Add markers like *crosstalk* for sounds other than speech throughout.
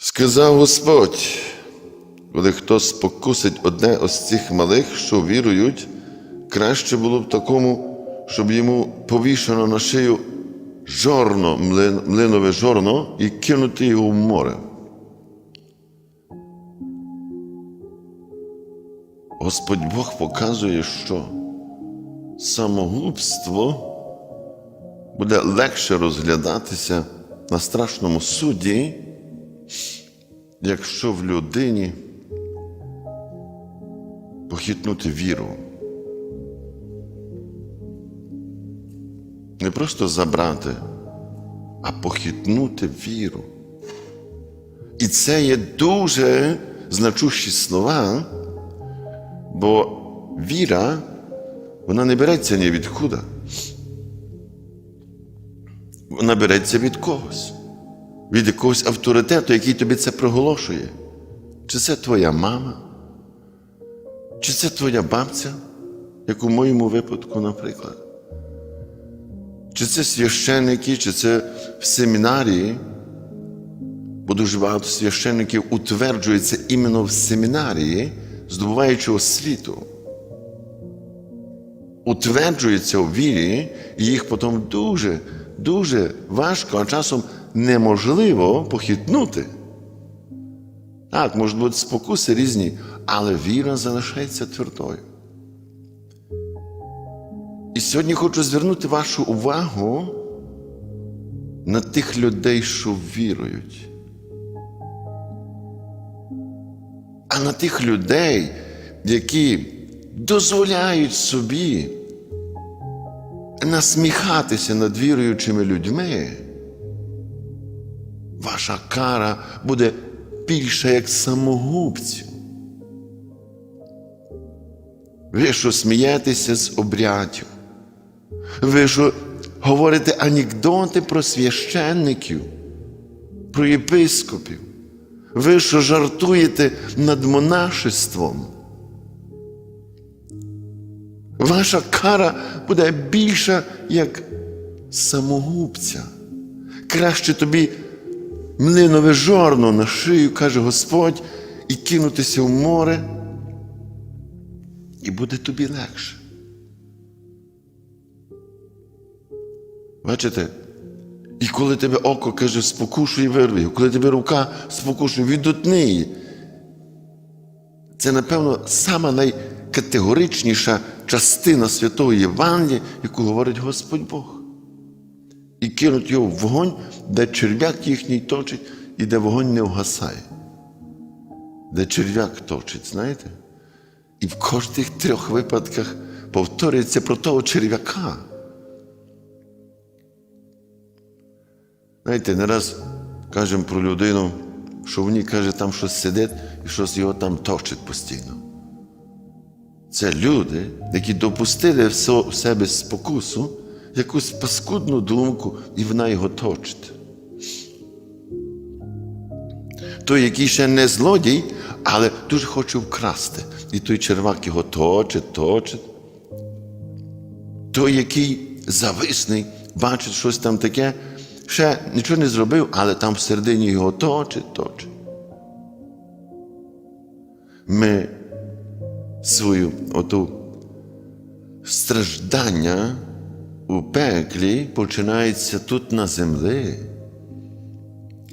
Сказав Господь, коли хтось спокусить одне із цих малих, що вірують, краще було б такому, щоб йому повішено на шию жорно, млин- млинове жорно і кинути його в море. Господь Бог показує, що самогубство буде легше розглядатися на страшному суді, якщо в людині похитнути віру. Не просто забрати, а похитнути віру. І це є дуже значущі слова, бо віра, вона не береться ні від худа. Вона береться від когось, від якогось авторитету, який тобі це проголошує. Чи це твоя мама? Чи це твоя бабця, як у моєму випадку, наприклад? Чи це священники, чи це в семінарії? Бо дуже багато священників утверджується іменно в семінарії, здобуваючи освіту. Утверджуються у вірі, і їх потім дуже, дуже важко, а часом неможливо похитнути. Так, можуть бути спокуси різні, але віра залишається твердою. І сьогодні хочу звернути вашу увагу на тих людей, що вірують. А на тих людей, які дозволяють собі насміхатися над віруючими людьми, ваша кара буде більша як самогубців. Ви що смієтеся з обрядів, ви що говорите анекдоти про священників, про єпископів, ви що жартуєте над монашеством. Ваша кара буде більша, як самогубця. Краще тобі млинове жорно на шию, каже Господь, і кинутися в море, і буде тобі легше. Бачите? І коли тебе око каже, спокушуй вирви, коли тебе рука спокушує, відутни її. Це, напевно, сама найкатегоричніша частина святого Євангелія, яку говорить Господь Бог. І кинуть його в вогонь, де черв'як їхній точить, і де вогонь не вгасає. Де черв'як точить, знаєте? І в кожних трьох випадках повторюється про того черв'яка. Знаєте, не раз кажемо про людину, що в ній каже, там щось сидить і щось його там точить постійно. Це люди, які допустили в себе спокусу, якусь паскудну думку, і вона його точить. Той, який ще не злодій, але дуже хоче вкрасти. І той червак його точить, точить. Той, який зависний, бачить щось там таке, ще нічого не зробив, але там всередині його точить, точить. Ми свою оту страждання у пеклі починається тут на землі.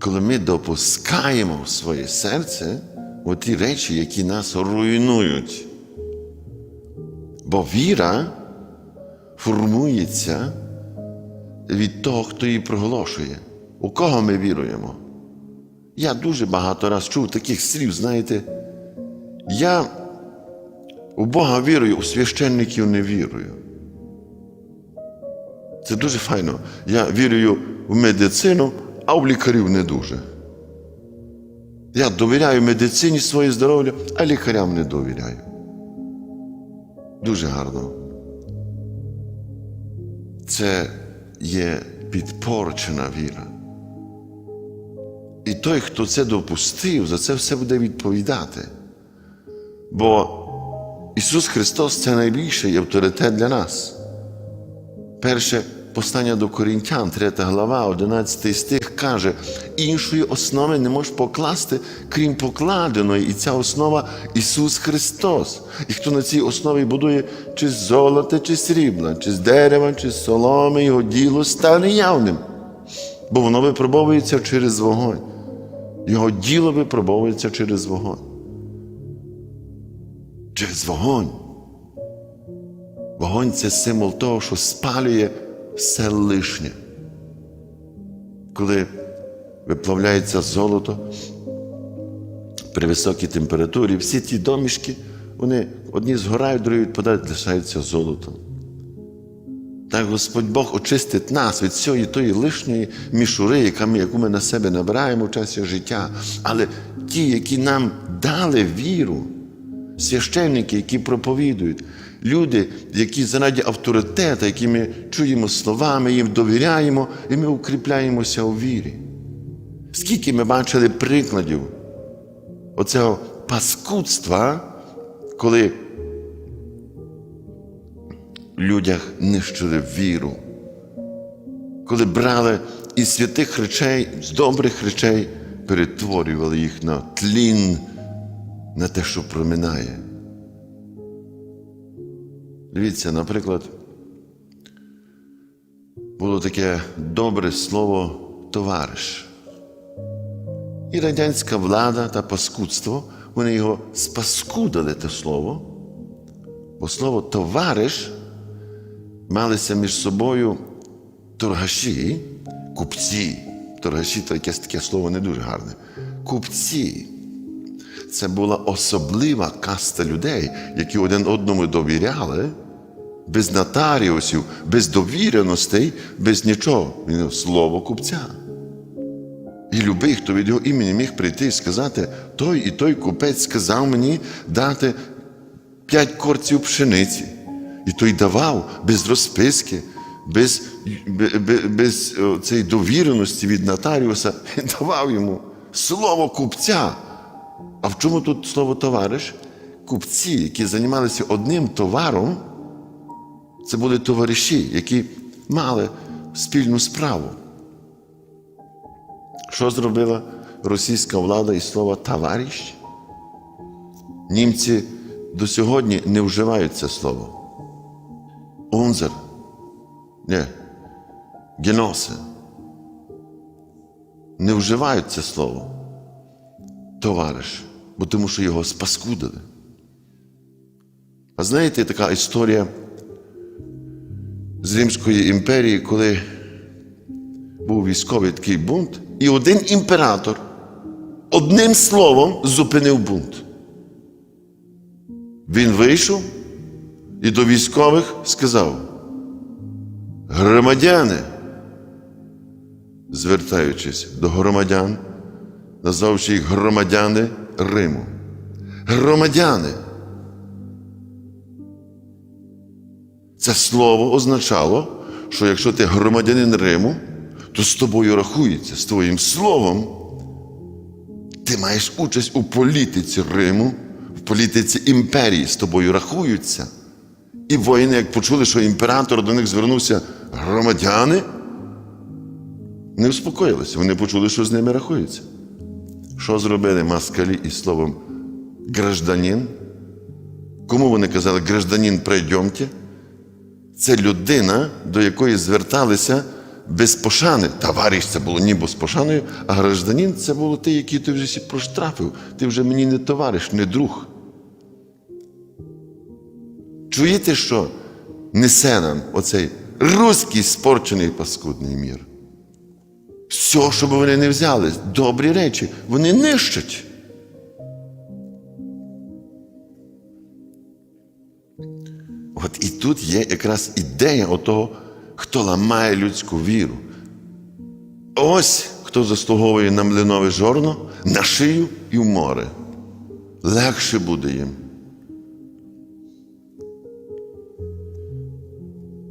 Коли ми допускаємо в своє серце оті речі, які нас руйнують. Бо віра формується від того, хто її проголошує. У кого ми віруємо? Я дуже багато раз чув таких слів, знаєте, я у Бога вірую, у священників не вірую. Це дуже файно. Я вірую в медицину, а в лікарів не дуже. Я довіряю медицині своє здоров'я, а лікарям не довіряю. Дуже гарно. Це є підпорчена віра. І той, хто це допустив, за це все буде відповідати. Бо Ісус Христос це найбільший авторитет для нас. Перше, послання до Корінтян, 3 глава, 11 стих каже, іншої основи не можеш покласти, крім покладеної, і ця основа Ісус Христос. І хто на цій основі будує чи з золота, чи срібла, чи з дерева, чи з соломи, його діло стане явним, бо воно випробовується через вогонь. Його діло випробовується через вогонь. Через вогонь. Вогонь це символ того, що спалює все лишнє. Коли виплавляється золото при високій температурі, всі ті домішки, вони одні згорають, другі відпадають, лишаються золотом. Так Господь Бог очистить нас від цієї тої лишньої мішури, яку ми на себе набираємо в часі життя. Але ті, які нам дали віру, священники, які проповідують, люди, які заради авторитета, які ми чуємо словами, їм довіряємо, і ми укріпляємося у вірі. Скільки ми бачили прикладів оцього паскудства, коли людях нищили віру, коли брали із святих речей, з добрих речей, перетворювали їх на тлін, на те, що проминає. Дивіться, наприклад, було таке добре слово товариш. І радянська влада та паскудство, вони його спаскудили те слово, бо слово товариш малися між собою торгаші, купці. Торгаші то якесь таке слово не дуже гарне. Купці. Це була особлива каста людей, які один одному довіряли, без нотаріусів, без довіреностей, без нічого. Він слово купця. І любий, хто від його імені міг прийти і сказати, той і той купець сказав мені дати п'ять корців пшениці. І той давав без розписки, без, без, без цієї довіреності від нотаріуса, *laughs* він давав йому слово купця. А в чому тут слово товариш? Купці, які займалися одним товаром, це були товариші, які мали спільну справу. Що зробила російська влада із слова товариш? Німці до сьогодні не вживають це слово. Унзер. Ні. Геносе. Не вживають це слово. Товариш, бо тому що його спаскудили. А знаєте, така історія з Римської імперії, коли був військовий такий бунт, і один імператор одним словом зупинив бунт. Він вийшов і до військових сказав: громадяни, звертаючись до громадян, назвавши їх громадяни Риму. Громадяни. Це слово означало, що якщо ти громадянин Риму, то з тобою рахується, з твоїм словом. Ти маєш участь у політиці Риму, в політиці імперії з тобою рахуються. І воїни, як почули, що імператор до них звернувся громадяни, не успокоїлися. Вони почули, що з ними рахуються. Що зробили москалі із словом гражданин? Кому вони казали гражданин, пройдемте? Це людина, до якої зверталися без пошани. Товариш це було ніби з пошаною, а гражданин це було ти, який ти вже проштрафив. Ти вже мені не товариш, не друг. Чуєте, що несе нам оцей руський спорчений паскудний мір? Все, що б вони не взяли, добрі речі, вони нищать. От і тут є якраз ідея отого, хто ламає людську віру. Ось хто заслуговує на млинове жорно, на шию і в море. Легше буде їм.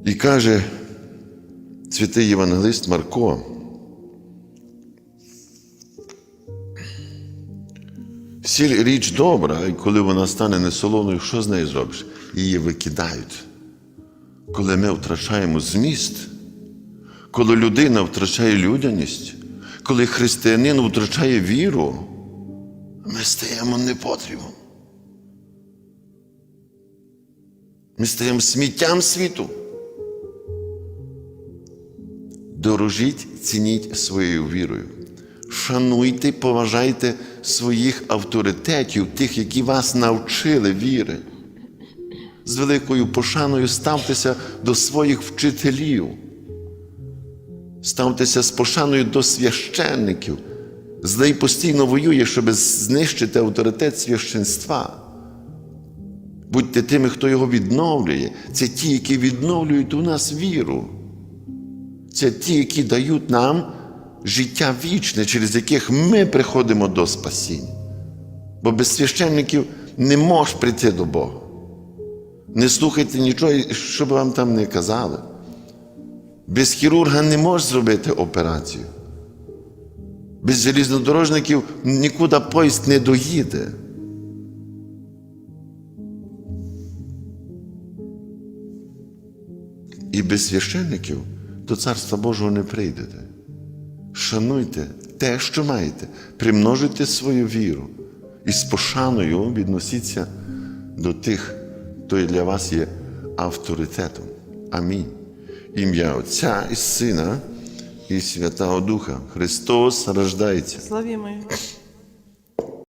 І каже святий Євангелист Марко. Сіль річ добра, і коли вона стане несолоною, що з нею зробиш? Її викидають. Коли ми втрачаємо зміст, коли людина втрачає людяність, коли християнин втрачає віру, ми стаємо непотрібом. Ми стаємо сміттям світу. Дорожіть, цініть своєю вірою. Шануйте, поважайте своїх авторитетів, тих, які вас навчили віри. З великою пошаною ставтеся до своїх вчителів. Ставтеся з пошаною до священників. Злий постійно воює, щоб знищити авторитет священства. Будьте тими, хто його відновлює. Це ті, які відновлюють у нас віру. Це ті, які дають нам життя вічне, через яких ми приходимо до спасіння. Бо без священників не можеш прийти до Бога. Не слухайте нічого, що б вам там не казали. Без хірурга не можеш зробити операцію. Без желізнодорожників нікуди поїзд не доїде. І без священників до Царства Божого не прийдете. Шануйте те, що маєте, примножуйте свою віру і з пошаною відносіться до тих, хто для вас є авторитетом. Амінь. Ім'я Отця і Сина і Святого Духа. Христос рождається. Славімо.